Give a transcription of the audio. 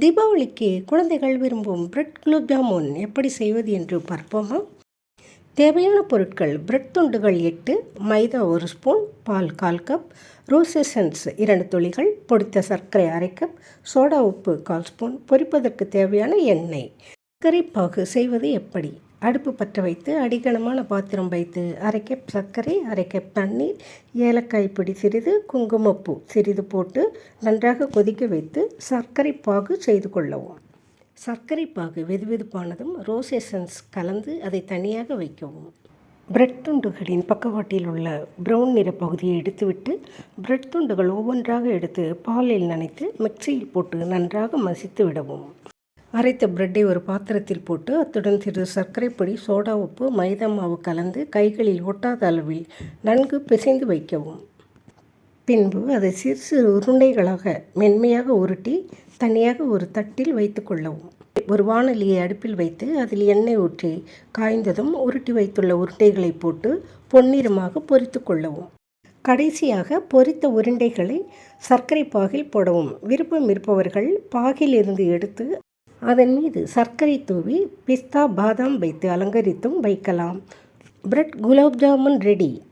தீபாவளிக்கு குழந்தைகள் விரும்பும் பிரெட் குலோப் ஜாமுன் எப்படி செய்வது என்று பார்ப்போமா? தேவையான பொருட்கள் பிரெட் துண்டுகள் எட்டு மைதா ஒரு ஸ்பூன் பால் கால் கப் ரோஸ் எசன்ஸ் இரண்டு துளிகள் பொடித்த சர்க்கரை அரை கப் சோடா உப்பு கால் ஸ்பூன் பொரிப்பதற்கு தேவையான எண்ணெய். சர்க்கரை பாகு செய்வது எப்படி? அடுப்பு பற்ற வைத்து அடிக்கணமான பாத்திரம் வைத்து அரை கப் சர்க்கரை அரை கப் தண்ணீர் ஏலக்காய் பொடி சிறிது குங்குமப்பூ சிறிது போட்டு நன்றாக கொதிக்க வைத்து சர்க்கரை பாகு செய்து கொள்ளவும். சர்க்கரை பாகு வெதுவெதுப்பானதும் ரோஸ் எசன்ஸ் கலந்து அதை தனியாக வைக்கவும். பிரெட் துண்டுகளின் பக்கவாட்டில் உள்ள ப்ரௌன் நிற பகுதியை எடுத்துவிட்டு பிரெட் துண்டுகள் ஒவ்வொன்றாக எடுத்து பாலில் நனைத்து மிக்சியில் போட்டு நன்றாக மசித்து விடவும். அரைத்த பிரெட்டை ஒரு பாத்திரத்தில் போட்டு அத்துடன் சிறிது சர்க்கரை பொடி சோடா உப்பு மைதா மாவு கலந்து கைகளில் ஒட்டாத அளவில் நன்கு பிசைந்து வைக்கவும். பின்பு அதை சிறு சிறு உருண்டைகளாக மென்மையாக உருட்டி தனியாக ஒரு தட்டில் வைத்து கொள்ளவும். ஒரு வானொலியை அடுப்பில் வைத்து அதில் எண்ணெய் ஊற்றி காய்ந்ததும் உருட்டி வைத்துள்ள உருண்டைகளை போட்டு பொன்னிறமாக பொறித்து கொள்ளவும். கடைசியாக பொரித்த உருண்டைகளை சர்க்கரை பாகில் போடவும். விருப்பம் இருப்பவர்கள் பாகில் இருந்து எடுத்து அதன் மீது சர்க்கரை தூவி பிஸ்தா பாதாம் வைத்து அலங்கரித்தும் வைக்கலாம். Bread gulab jamun ready.